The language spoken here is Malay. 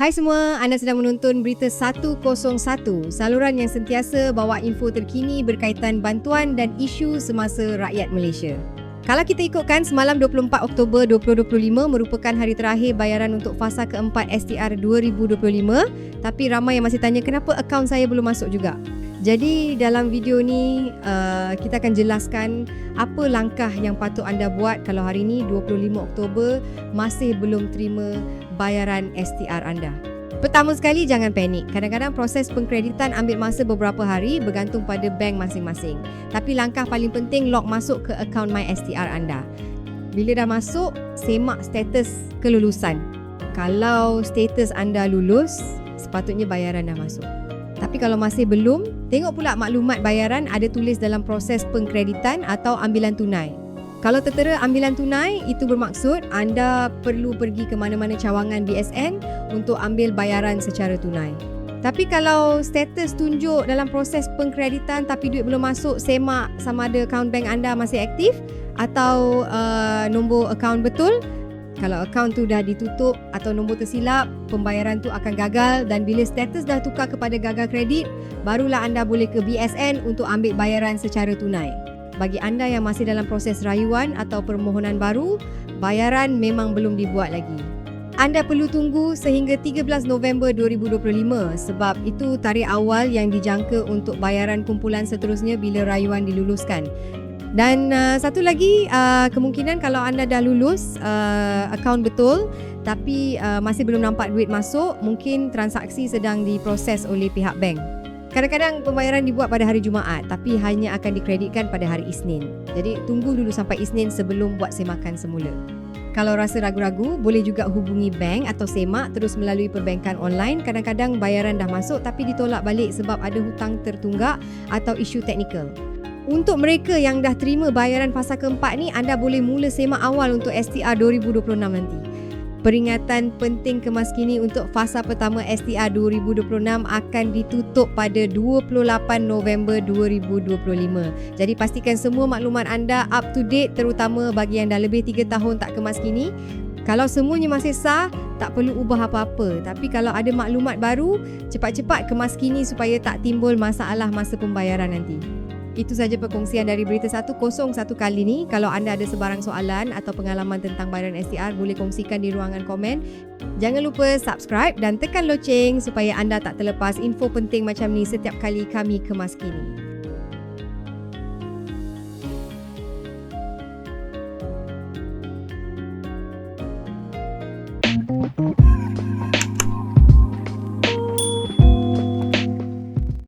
Hai semua, anda sedang menonton Berita 101, saluran yang sentiasa bawa info terkini berkaitan bantuan dan isu semasa rakyat Malaysia. Kalau kita ikutkan, semalam 24 Oktober 2025 merupakan hari terakhir bayaran untuk fasa keempat STR 2025 tapi ramai yang masih tanya kenapa akaun saya belum masuk juga. Jadi dalam video ni uh, kita akan jelaskan apa langkah yang patut anda buat kalau hari ini 25 Oktober masih belum terima bayaran STR anda. Pertama sekali jangan panik. Kadang-kadang proses pengkreditan ambil masa beberapa hari bergantung pada bank masing-masing. Tapi langkah paling penting log masuk ke akaun MySTR anda. Bila dah masuk, semak status kelulusan. Kalau status anda lulus, sepatutnya bayaran dah masuk. Tapi kalau masih belum, tengok pula maklumat bayaran ada tulis dalam proses pengkreditan atau ambilan tunai. Kalau tertera ambilan tunai, itu bermaksud anda perlu pergi ke mana-mana cawangan BSN untuk ambil bayaran secara tunai. Tapi kalau status tunjuk dalam proses pengkreditan tapi duit belum masuk, semak sama ada akaun bank anda masih aktif atau uh, nombor akaun betul, kalau akaun tu dah ditutup atau nombor tersilap, pembayaran tu akan gagal dan bila status dah tukar kepada gagal kredit, barulah anda boleh ke BSN untuk ambil bayaran secara tunai. Bagi anda yang masih dalam proses rayuan atau permohonan baru, bayaran memang belum dibuat lagi. Anda perlu tunggu sehingga 13 November 2025 sebab itu tarikh awal yang dijangka untuk bayaran kumpulan seterusnya bila rayuan diluluskan. Dan uh, satu lagi uh, kemungkinan kalau anda dah lulus uh, akaun betul tapi uh, masih belum nampak duit masuk, mungkin transaksi sedang diproses oleh pihak bank. Kadang-kadang pembayaran dibuat pada hari Jumaat tapi hanya akan dikreditkan pada hari Isnin. Jadi tunggu dulu sampai Isnin sebelum buat semakan semula. Kalau rasa ragu-ragu, boleh juga hubungi bank atau semak terus melalui perbankan online. Kadang-kadang bayaran dah masuk tapi ditolak balik sebab ada hutang tertunggak atau isu teknikal. Untuk mereka yang dah terima bayaran fasa keempat ni, anda boleh mula semak awal untuk STR 2026 nanti. Peringatan penting kemaskini untuk fasa pertama STR 2026 akan ditutup pada 28 November 2025. Jadi pastikan semua maklumat anda up to date terutama bagi yang dah lebih 3 tahun tak kemaskini. Kalau semuanya masih sah, tak perlu ubah apa-apa. Tapi kalau ada maklumat baru, cepat-cepat kemaskini supaya tak timbul masalah masa pembayaran nanti. Itu saja perkongsian dari Berita 101 kali ini. Kalau anda ada sebarang soalan atau pengalaman tentang bayaran STR, boleh kongsikan di ruangan komen. Jangan lupa subscribe dan tekan loceng supaya anda tak terlepas info penting macam ni setiap kali kami kemas kini.